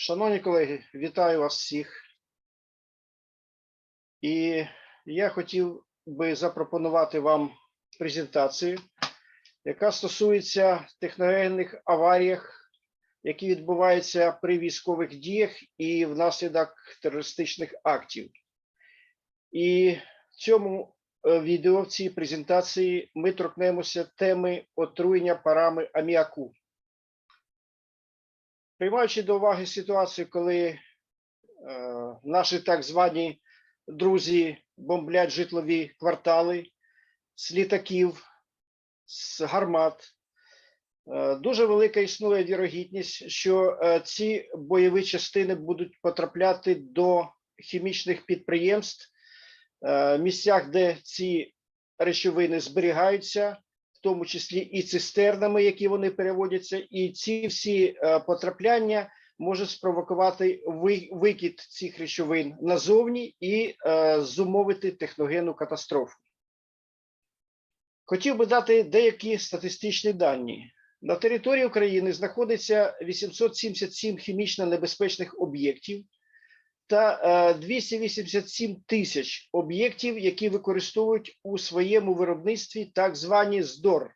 Шановні колеги, вітаю вас всіх. І я хотів би запропонувати вам презентацію, яка стосується техногенних аваріях, які відбуваються при військових діях і внаслідок терористичних актів. І в цьому е, відео, в цій презентації, ми торкнемося теми отруєння парами аміаку. Приймаючи до уваги ситуацію, коли е, наші так звані друзі бомблять житлові квартали з літаків, з гармат, е, дуже велика існує вірогідність, що е, ці бойові частини будуть потрапляти до хімічних підприємств, е, місцях, де ці речовини зберігаються, в тому числі і цистернами, які вони переводяться, і ці всі е, потрапляння можуть спровокувати ви- викид цих речовин назовні і е, зумовити техногенну катастрофу. Хотів би дати деякі статистичні дані. На території України знаходиться 877 хімічно небезпечних об'єктів та е, 287 тисяч об'єктів, які використовують у своєму виробництві так звані ЗДОР.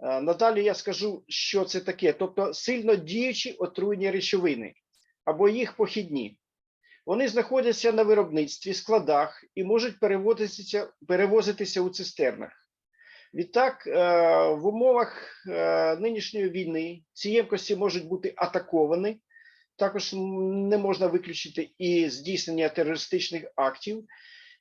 Е, Надалі я скажу, що це таке, тобто сильно діючі отруйні речовини або їх похідні. Вони знаходяться на виробництві, складах і можуть перевозитися, перевозитися у цистернах. Відтак, е, в умовах е, нинішньої війни ці ємкості можуть бути атаковані, також не можна виключити і здійснення терористичних актів.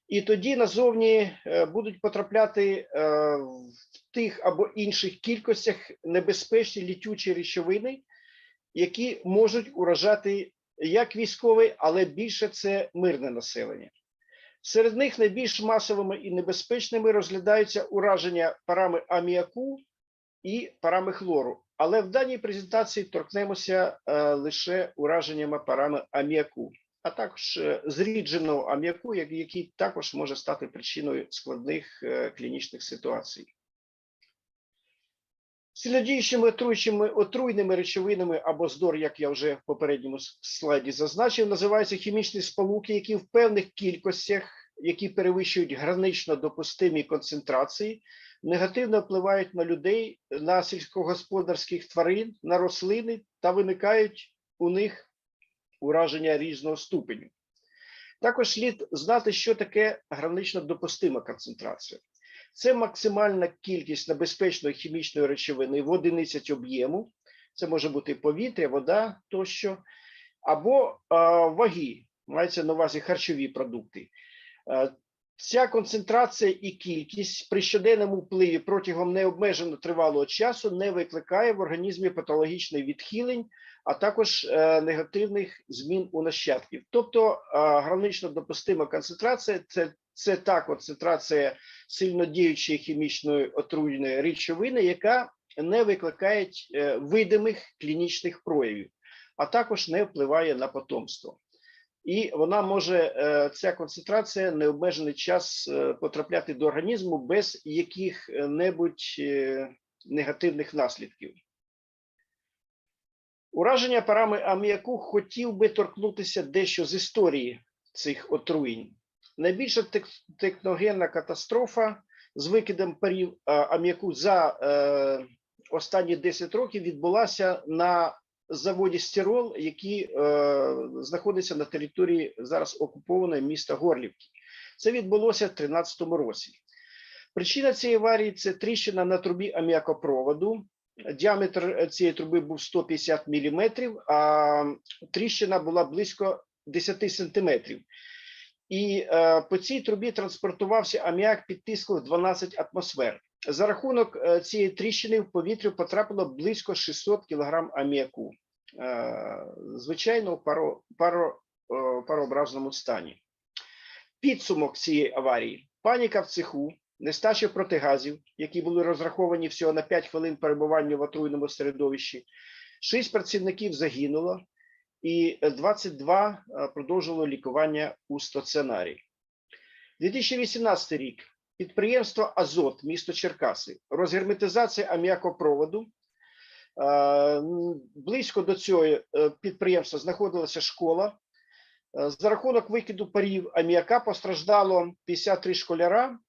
І тоді назовні е, будуть потрапляти е, в тих або інших кількостях небезпечні літючі речовини, які можуть уражати як військове, але більше це мирне населення. Серед них найбільш масовими і небезпечними розглядаються ураження парами аміаку і парами хлору. Але в даній презентації торкнемося е, лише ураженнями парами аміаку, а також е, зрідженого аміаку, який також може стати причиною складних е, клінічних ситуацій. Сильнодіючими отруючими отруйними речовинами або здор, як я вже в попередньому слайді зазначив, називаються хімічні сполуки, які в певних кількостях, які перевищують гранично допустимі концентрації, негативно впливають на людей, на сільськогосподарських тварин, на рослини та виникають у них ураження різного ступеню. Також слід знати, що таке гранично допустима концентрація. Це максимальна кількість небезпечної хімічної речовини в одиницять об'єму. Це може бути повітря, вода тощо, або а, ваги, мається на увазі харчові продукти. Е, Ця концентрація і кількість при щоденному впливі протягом необмежено тривалого часу не викликає в організмі патологічних відхилень, а також е, негативних змін у нащадків. Тобто е, гранично допустима концентрація це, це та концентрація сильно діючої хімічної отруйної речовини, яка не викликає видимих клінічних проявів, а також не впливає на потомство. І вона може, е, ця концентрація необмежений час е, потрапляти до організму без яких-небудь е, негативних наслідків. Ураження парами аміаку хотів би торкнутися дещо з історії цих отруєнь. Найбільша техногенна катастрофа з викидом парів аміаку за останні 10 років відбулася на заводі Стирол, який е, знаходиться на території зараз окупованої міста Горлівки. Це відбулося в 2013 році. Причина цієї аварії це тріщина на трубі аміакопроводу. Діаметр цієї труби був 150 мм, а тріщина була близько 10 сантиметрів. І е, по цій трубі транспортувався аміак під тиском 12 атмосфер. За рахунок е, цієї тріщини в повітря потрапило близько 600 кг аміаку, е, звичайно, паро, паро, е, парообразному стані. Підсумок цієї аварії: паніка в цеху, нестача протигазів, які були розраховані всього на 5 хвилин перебування в отруйному середовищі. Шість працівників загинуло, і 22 е, продовжувало лікування у стаціонарі. 2018 рік. Підприємство Азот, місто Черкаси, розгерметизація аміакопроводу Близько до цього е, підприємства знаходилася школа. Е, За рахунок викиду парів аміака постраждало 53 школяра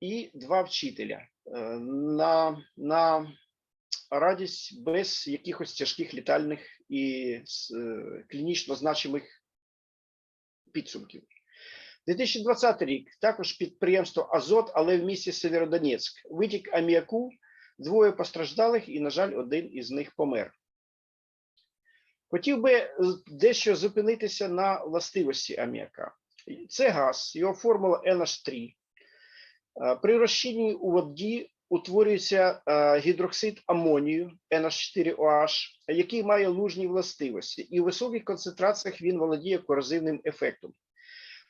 і два вчителя Е, на, на радість без якихось тяжких літальних і клінічно значимих підсумків. 2020 рік також підприємство Азот, але в місті Северодонецьк. Витік аміаку, двоє постраждалих, і, на жаль, один із них помер. Хотів би е, дещо зупинитися на властивості аміака. Це газ, його формула NH3. Е, При розчиненні у воді утворюється е, гідроксид амонію NH4OH, який має лужні властивості, і у високих концентраціях він володіє корозивним ефектом.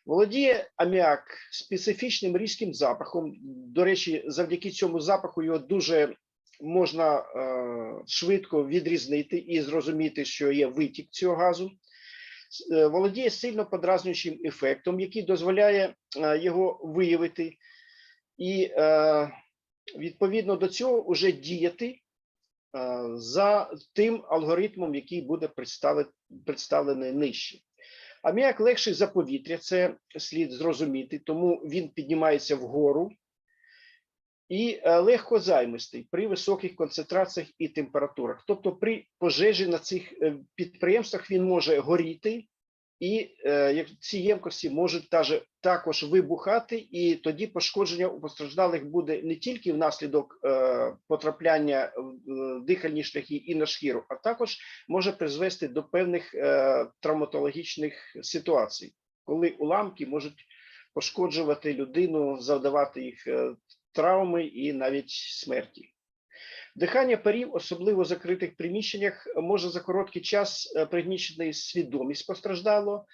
Володіє аміак специфічним різким запахом. До речі, завдяки цьому запаху його дуже можна е, швидко відрізнити і зрозуміти, що є витік цього газу. Е, Володіє сильно подразнюючим ефектом, який дозволяє е, його виявити, і відповідно до цього вже діяти за тим алгоритмом, який буде представле- представлений нижче. Аміак легший за повітря, це слід зрозуміти, тому він піднімається вгору і легко займистий при високих концентраціях і температурах. Тобто при пожежі на цих е, підприємствах він може горіти, і е, ці ємкості можуть також вибухати, і тоді пошкодження у постраждалих буде не тільки внаслідок е, потрапляння в дихальні шляхи і на шкіру, а також може призвести до певних травматологічних ситуацій, коли уламки можуть пошкоджувати людину, завдавати їх травми і навіть смерті. Дихання парів, особливо в закритих приміщеннях, може за короткий час е, пригнічити свідомість постраждало,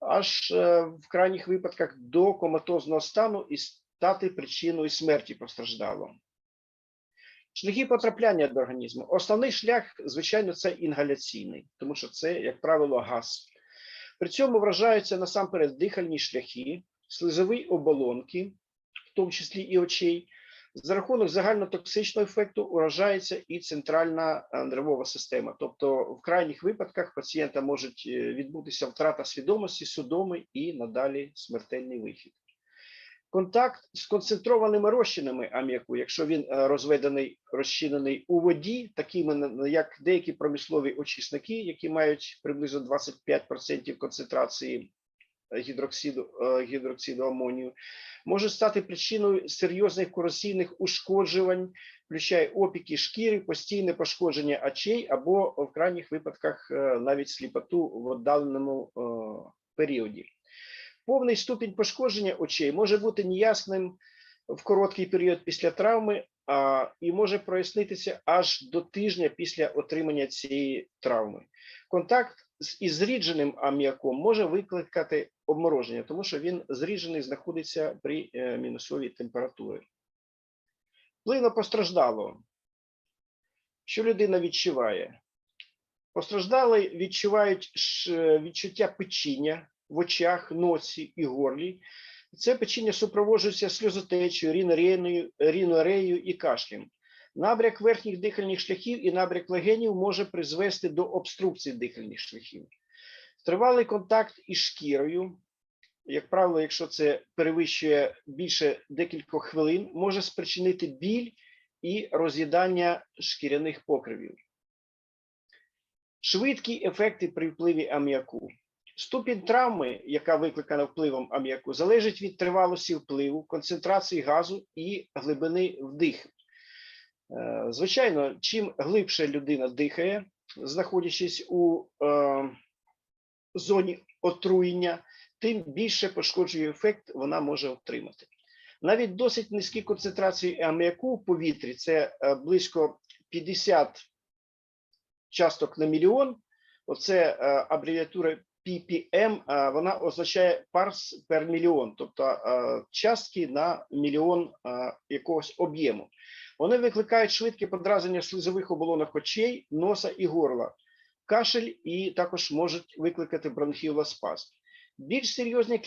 аж е, в крайніх випадках до коматозного стану і стати причиною смерті постраждалого. Шляхи потрапляння до організму. Основний шлях, звичайно, це інгаляційний, тому що це, як правило, газ. При цьому вражаються насамперед дихальні шляхи, слизові оболонки, в тому числі і очей. За рахунок загальнотоксичного ефекту уражається і центральна е, нервова система. Тобто, в крайніх випадках пацієнта може відбутися втрата свідомості, судоми і надалі смертельний вихід. Контакт з концентрованими розчинами аміаку, якщо він е, розведений, розчинений у воді, такими як деякі промислові очисники, які мають приблизно 25% концентрації е, гідроксиду, е, гідроксиду амонію, може стати причиною серйозних корозійних ушкоджувань, включає опіки шкіри, постійне пошкодження очей або в крайніх випадках е, навіть сліпоту в віддаленому е, періоді. Повний ступінь пошкодження очей може бути неясним в короткий період після травми, а, і може прояснитися аж до тижня після отримання цієї травми. Контакт з із зрідженим аміаком може викликати обмороження, тому що він зріджений знаходиться при е, мінусовій температурі. Вплив на постраждалого. Що людина відчуває? Постраждалі відчувають відчуття печіння в очах, носі і горлі. Це печіння супроводжується сльозотечею, рінореєю і кашлем. Набряк верхніх дихальних шляхів і набряк легенів може призвести до обструкції дихальних шляхів. Тривалий контакт із шкірою, як правило, якщо це перевищує більше декількох хвилин, може спричинити біль і роз'їдання шкіряних покривів. Швидкі ефекти при впливі аміаку. Ступінь травми, яка викликана впливом аміаку, залежить від тривалості впливу, концентрації газу і глибини вдиху. Е, Звичайно, чим глибше людина дихає, знаходячись у е, зоні отруєння, тим більше пошкоджує ефект вона може отримати. Навіть досить низькі концентрації аміаку в повітрі це е, близько 50 часток на мільйон. Оце абревіатура ppm, вона означає парс per мільйон, тобто частки на мільйон якогось об'єму. Вони викликають швидке подразнення слизових оболонок очей, носа і горла, кашель і також можуть викликати бронхіолоспазм. Більш серйозні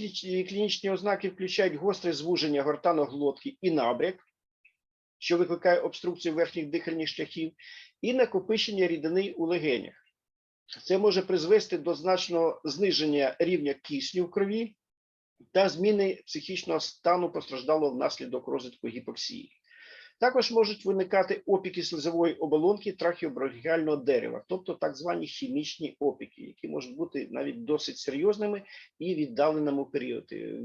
клінічні ознаки включають гостре звуження гортаноглотки і набряк, що викликає обструкцію верхніх дихальних шляхів, і накопичення рідини у легенях. Це може призвести до значного зниження рівня кисню в крові та зміни психічного стану постраждалого внаслідок розвитку гіпоксії. Також можуть виникати опіки слизової оболонки трахеобронхіального дерева, тобто так звані хімічні опіки, які можуть бути навіть досить серйозними і віддаленому періоді,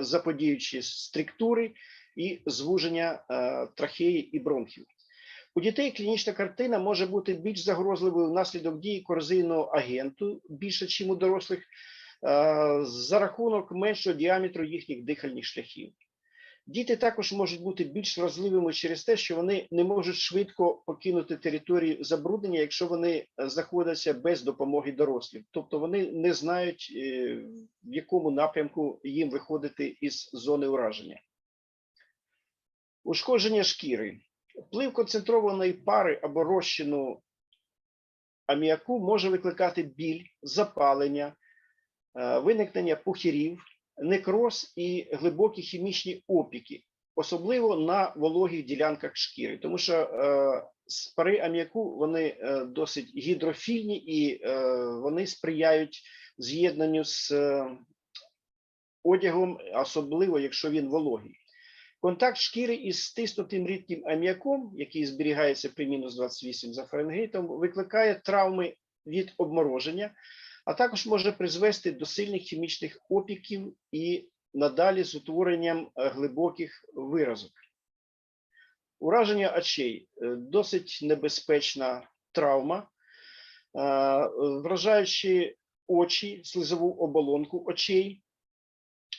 заподіючи структури і звуження е, трахеї і бронхів. У дітей клінічна картина може бути більш загрозливою внаслідок дії корозійного агенту більше, ніж у дорослих, е, за рахунок меншого діаметру їхніх дихальних шляхів. Діти також можуть бути більш вразливими через те, що вони не можуть швидко покинути територію забруднення, якщо вони е, знаходяться без допомоги дорослих. Тобто вони не знають, е, в якому напрямку їм виходити із зони ураження. Ушкодження шкіри. Вплив концентрованої пари або розчину аміаку може викликати біль, запалення, е, виникнення пухирів, некроз і глибокі хімічні опіки, особливо на вологих ділянках шкіри, тому що е, пари аміаку вони е, досить гідрофільні і вони сприяють з'єднанню з одягом, особливо якщо він вологий. Контакт шкіри із стиснутим рідким аміаком, який зберігається при мінус 28 за Фаренгейтом, викликає травми від обмороження, а також може призвести до сильних хімічних опіків і надалі з утворенням е, глибоких виразок. Ураження очей е, досить небезпечна травма, е, вражаючи очі, слизову оболонку очей.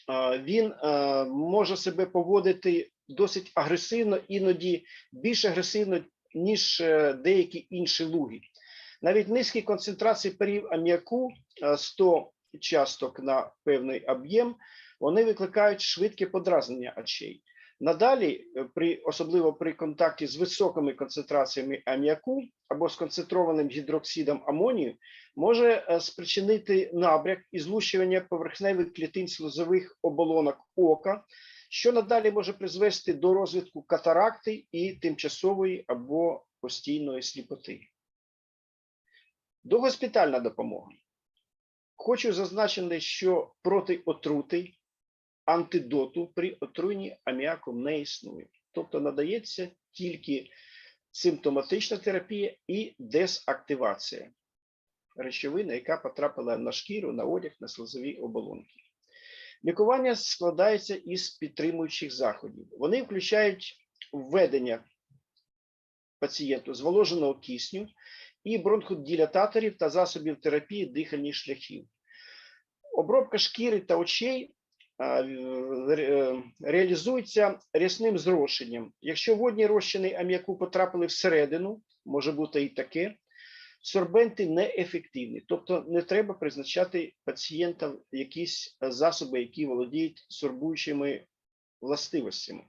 Е, Він е, може себе поводити досить агресивно, іноді більш агресивно, ніж е, деякі інші луги. Навіть низькі концентрації парів аміаку е, 100 часток на певний об'єм, вони викликають швидке подразнення очей. Надалі, е, при, особливо при контакті з високими концентраціями аміаку або з концентрованим гідроксидом амонію, може е, спричинити набряк і злущування поверхневих клітин сльозових оболонок ока, що надалі може призвести до розвитку катаракти і тимчасової або постійної сліпоти. Догоспітальна допомога. Хочу зазначити, що проти отрути антидоту при отруєнні аміаком не існує. Тобто надається тільки симптоматична терапія і дезактивація речовини, яка потрапила на шкіру, на одяг, на слизові оболонки. Лікування складається із підтримуючих заходів. Вони включають введення пацієнту зволоженого кисню і бронходилататорів та засобів терапії дихальних шляхів. Обробка шкіри та очей реалізується рясним зрошенням. Якщо водні розчини аміаку потрапили всередину, може бути і таке, сорбенти неефективні, тобто не треба призначати пацієнтам якісь е, засоби, які володіють сорбуючими властивостями.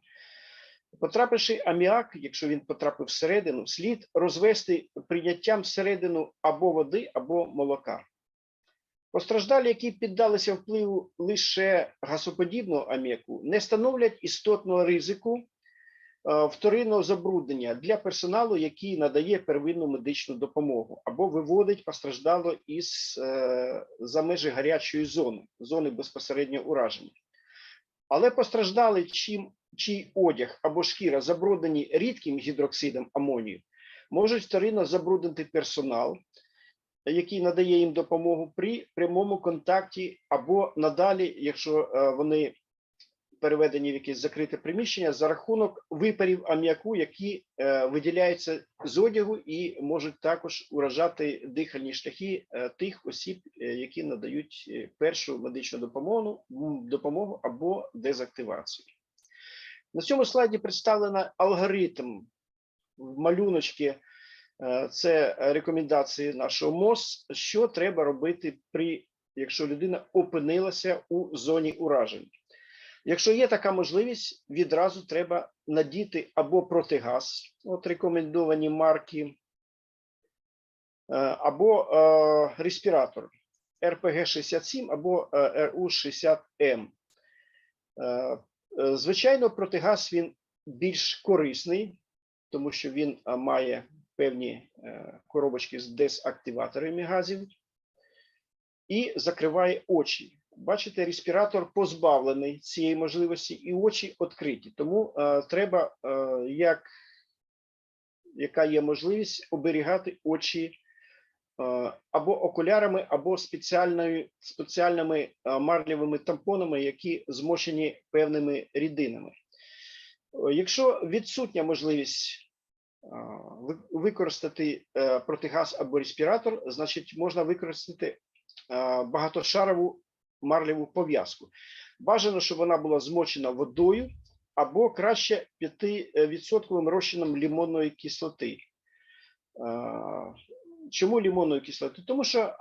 Потрапивши аміак, якщо він потрапив всередину, слід розвести прийняттям всередину або води, або молока. Постраждалі, які піддалися впливу лише газоподібного аміаку, не становлять істотного ризику е, вторинного забруднення для персоналу, який надає первинну медичну допомогу або виводить постраждало із е, за межі гарячої зони, зони безпосереднього ураження. Але постраждали, чим чий одяг або шкіра забруднені рідким гідроксидом амонію, можуть вторинно забруднити персонал, який надає їм допомогу при прямому контакті, або надалі, якщо е, вони переведені в якесь закрите приміщення, за рахунок випарів аміаку, які е, виділяються з одягу і можуть також уражати дихальні шляхи е, тих осіб, які надають першу медичну допомогу, допомогу або дезактивацію. На цьому слайді представлено алгоритм малюночки. Е, Це рекомендації нашого МОЗ, що треба робити при якщо людина опинилася у зоні уражень. Якщо є така можливість, відразу треба надіти або протигаз, от рекомендовані марки, е, або е, респіратор РПГ-67 або е, РУ-60М. Е, е, Звичайно, протигаз він більш корисний, тому що він має певні е, коробочки з дезактиваторами газів і закриває очі. Бачите, респіратор позбавлений цієї можливості, і очі відкриті. Тому е, треба, е, як, яка є можливість оберігати очі е, або окулярами, або спеціальними е, тампонами, які змочені певними рідинами. Е, Якщо відсутня можливість використати е, протигаз або респіратор, значить можна використати е, багатошарову марлеву пов'язку. Бажано, щоб вона була змочена водою або краще 5% розчином лимонної кислоти. Е, Чому лимонної кислоти? Тому що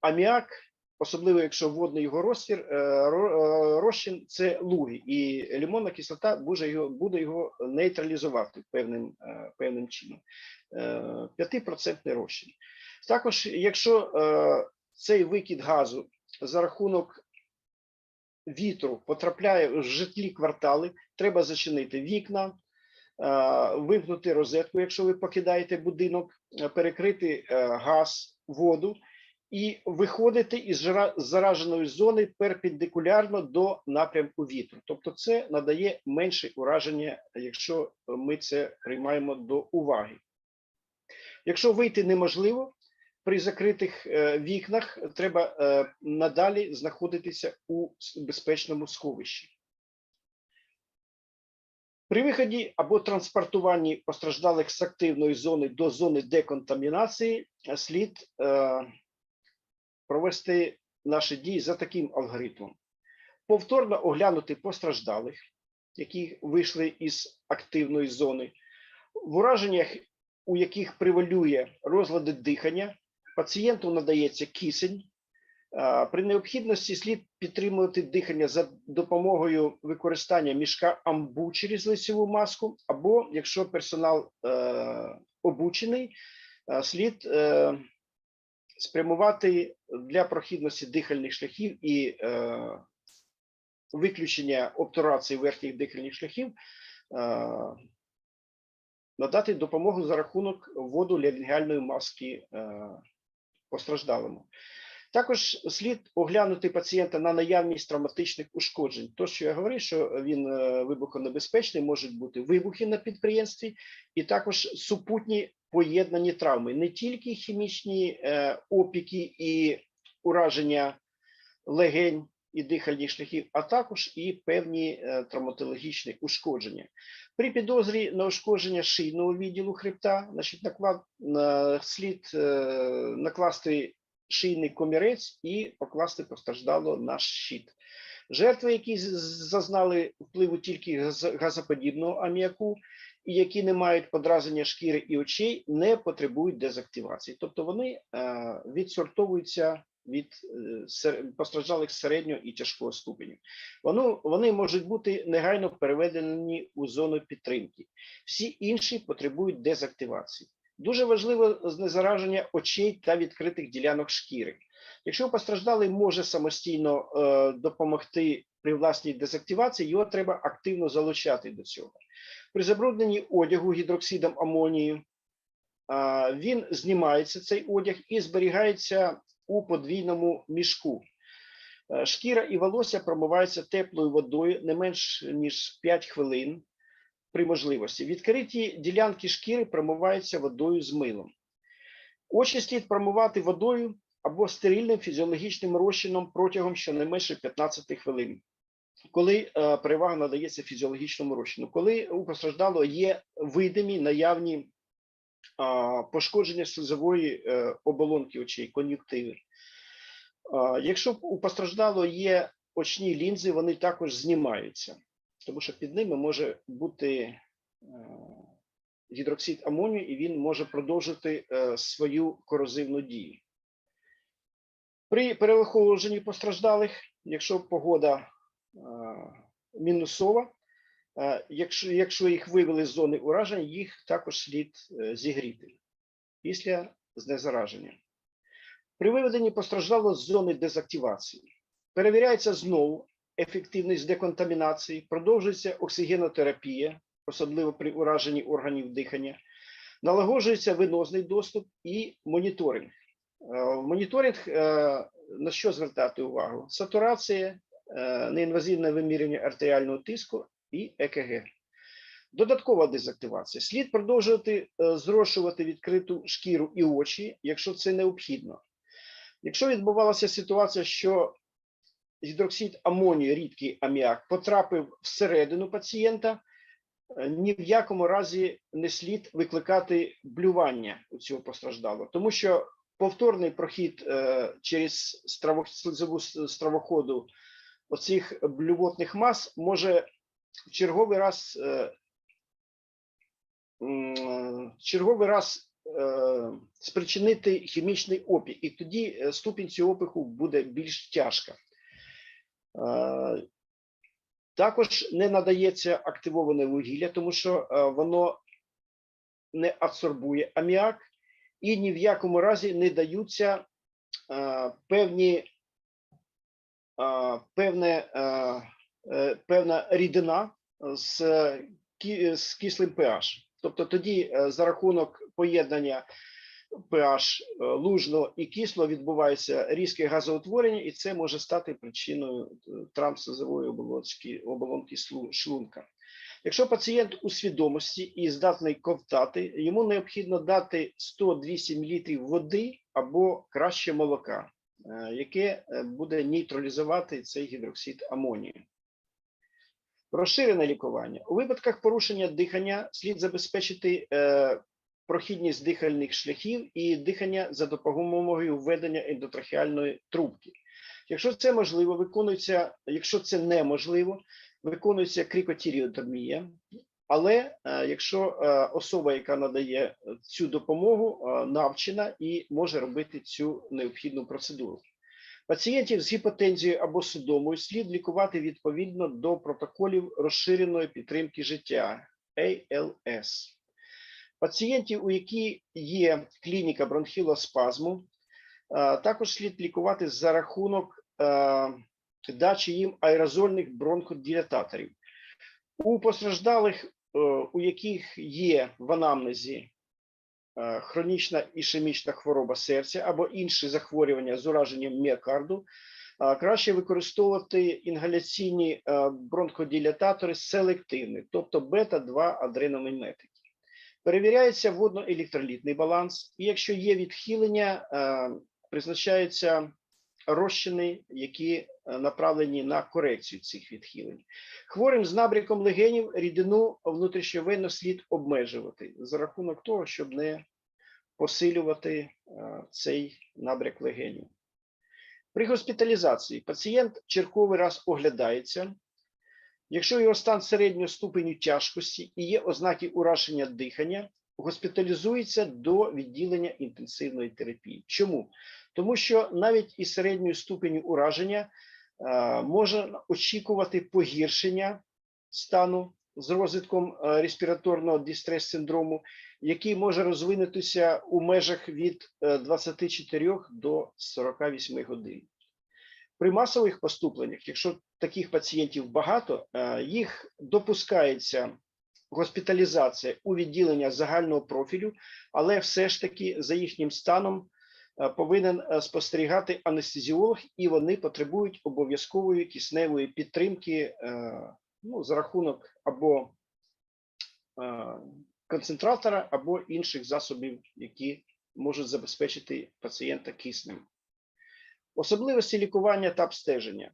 аміак, особливо якщо водний його розтір, е, е, розчин це луги, і лимонна кислота буде його, буде його нейтралізувати певним, е, певним чином. Е, 5% розчин. Також, якщо цей викид газу за рахунок вітру потрапляє в житлі квартали, треба зачинити вікна, вимкнути розетку, якщо ви покидаєте будинок, перекрити газ, воду і виходити із зараженої зони перпендикулярно до напрямку вітру. Тобто, це надає менше ураження, якщо ми це приймаємо до уваги. Якщо вийти неможливо, при закритих е, вікнах треба е, надалі знаходитися у безпечному сховищі. При виході або транспортуванні постраждалих з активної зони до зони деконтамінації слід е, провести наші дії за таким алгоритмом: повторно оглянути постраждалих, які вийшли із активної зони, в ураженнях, у яких превалює розлади дихання, пацієнту надається кисень. При необхідності слід підтримувати дихання за допомогою використання мішка амбу через лицеву маску, або якщо персонал е, обучений, слід е, спрямувати для прохідності дихальних шляхів і е, виключення обтурації верхніх дихальних шляхів, е, надати допомогу за рахунок вводу лінгеальної маски е, постраждалому. Також слід оглянути пацієнта на наявність травматичних ушкоджень. То, що я говорив, що він е, вибухонебезпечний, можуть бути вибухи на підприємстві, і також супутні поєднані травми, не тільки хімічні е, опіки і ураження легень і дихальних шляхів, а також і певні е, травматологічні ушкодження. При підозрі на ушкодження шийного відділу хребта, значить, наклад, на, слід е, накласти шийний комірець і покласти постраждало на щит. Жертви, які зазнали впливу тільки газ- газоподібного аміаку, і які не мають подразнення шкіри і очей, не потребують дезактивації. Тобто вони е, відсортовуються від е, постраждалих середнього і тяжкого ступеню. Воно, вони можуть бути негайно переведені у зону підтримки. Всі інші потребують дезактивації. Дуже важливо знезараження очей та відкритих ділянок шкіри. Якщо постраждалий може самостійно е, допомогти при власній дезактивації, його треба активно залучати до цього. При забрудненні одягу гідроксидом амонію він знімається цей одяг і зберігається у подвійному мішку. Е, Шкіра і волосся промиваються теплою водою не менш ніж 5 хвилин при можливості. Відкриті ділянки шкіри промиваються водою з милом. Очі слід промивати водою або стерильним фізіологічним розчином протягом щонайменше 15 хвилин. Коли е, перевага надається фізіологічному розчину, коли у постраждалого є видимі наявні пошкодження слизової е, оболонки очей, кон'юктиви. Якщо у постраждалого є очні лінзи, вони також знімаються, тому що під ними може бути е, гідроксид амонію, і він може продовжити свою корозивну дію. При переохолодженні постраждалих, якщо погода е, мінусова, е, якщо, якщо їх вивели з зони ураження, їх також слід е, зігріти після знезараження. При виведенні постраждалого з зони дезактивації перевіряється знову ефективність деконтамінації, продовжується оксигенотерапія, особливо при ураженні органів дихання, налагоджується венозний доступ і моніторинг. Е, Моніторинг е, на що звертати увагу? Сатурація, е, неінвазивне вимірювання артеріального тиску і ЕКГ. Додаткова дезактивація. Слід продовжувати зрошувати відкриту шкіру і очі, якщо це необхідно. Якщо відбувалася ситуація, що гідроксид амонію, рідкий аміак, потрапив всередину пацієнта, ні в якому разі не слід викликати блювання у цього постраждалого, тому що повторний прохід е, через слизову стравоходу оцих блювотних мас може в черговий раз е, черговий раз е, спричинити хімічний опік, і тоді ступінь цього опіку буде більш тяжка. Також не надається активоване вугілля, тому що воно не адсорбує аміак, і ні в якому разі не даються е, певні е, певне, е, певна рідина з, кі- з кислим pH. Тобто тоді за рахунок поєднання pH лужного і кислого відбувається різке газоутворення, і це може стати причиною трансслизової оболонки, оболонки шлунка. Якщо пацієнт у свідомості і здатний ковтати, йому необхідно дати 100-200 мл води або краще молока, е, яке е, буде нейтралізувати цей гідроксид амонію. Розширене лікування. У випадках порушення дихання слід забезпечити е, прохідність дихальних шляхів і дихання за допомогою введення ендотрахеальної трубки. Якщо це можливо, виконується, якщо це неможливо, виконується крикотіріотомія. Але е, якщо е, особа, яка надає цю допомогу, е, навчена і може робити цю необхідну процедуру. Пацієнтів з гіпотензією або судомою слід лікувати відповідно до протоколів розширеної підтримки життя ALS. Пацієнтів, у які є клініка бронхілоспазму, е, також слід лікувати за рахунок е, дачі їм аерозольних бронходилататорів. У постраждалих, е, у яких є в анамнезі е, хронічна ішемічна хвороба серця або інші захворювання з ураженням міокарду, краще використовувати інгаляційні е, бронходилататори селективні, тобто бета-2 адреноміметики. Перевіряється водно-електролітний баланс, і якщо є відхилення, е, призначаються розчини, які е, направлені на корекцію цих відхилень. Хворим з набряком легенів рідину внутрішньовенно слід обмежувати за рахунок того, щоб не посилювати е, цей набряк легенів. При госпіталізації пацієнт черговий раз оглядається. Якщо його стан середнього ступеню тяжкості і є ознаки ураження дихання, госпіталізується до відділення інтенсивної терапії. Чому? Тому що навіть із середньою ступеню ураження е, можна очікувати погіршення стану з розвитком е, респіраторного дистрес-синдрому, який може розвинутися у межах від е, 24 до 48 годин. При масових поступленнях, якщо таких пацієнтів багато, е, їх допускається госпіталізація у відділення загального профілю, але все ж таки за їхнім станом е, повинен е, спостерігати анестезіолог, і вони потребують обов'язкової кисневої підтримки е, ну, за рахунок або е, концентратора, або інших засобів, які можуть забезпечити пацієнта киснем. Особливості лікування та обстеження.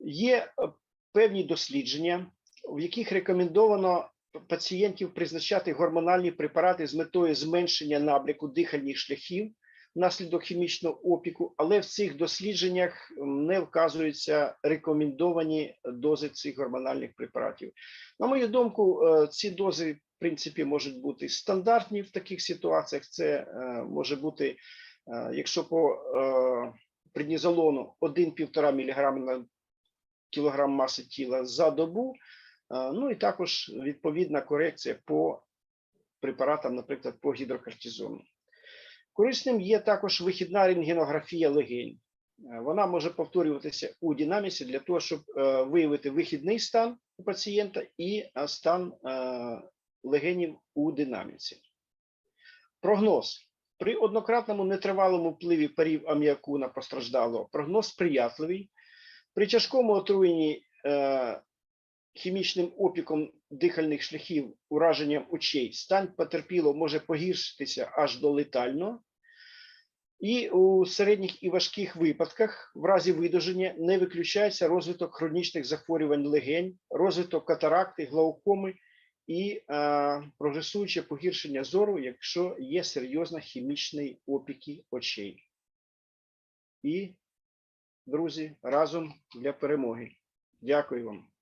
Є е, певні дослідження, в яких рекомендовано пацієнтів призначати гормональні препарати з метою зменшення набряку дихальних шляхів внаслідок хімічного опіку, але в цих дослідженнях не вказуються рекомендовані дози цих гормональних препаратів. На мою думку, е, ці дози, в принципі, можуть бути стандартні в таких ситуаціях. Це е, може бути, е, якщо по преднізолону 1-1,5 мг на кілограм маси тіла за добу, ну і також відповідна корекція по препаратам, наприклад, по гідрокортизону. Корисним є також вихідна рентгенографія легень. Е, Вона може повторюватися у динаміці для того, щоб е, виявити вихідний стан у пацієнта і е, стан легенів у динаміці. Прогноз. При однократному нетривалому впливі парів аміаку на постраждалого прогноз сприятливий. При тяжкому отруєнні хімічним опіком дихальних шляхів, ураженням очей, стан потерпілого може погіршитися аж до летального. І у середніх і важких випадках в разі видуження не виключається розвиток хронічних захворювань легень, розвиток катаракти, глаукоми і е, прогресуюче погіршення зору, якщо є серйозна хімічний опіки очей. І, друзі, разом для перемоги. Дякую вам.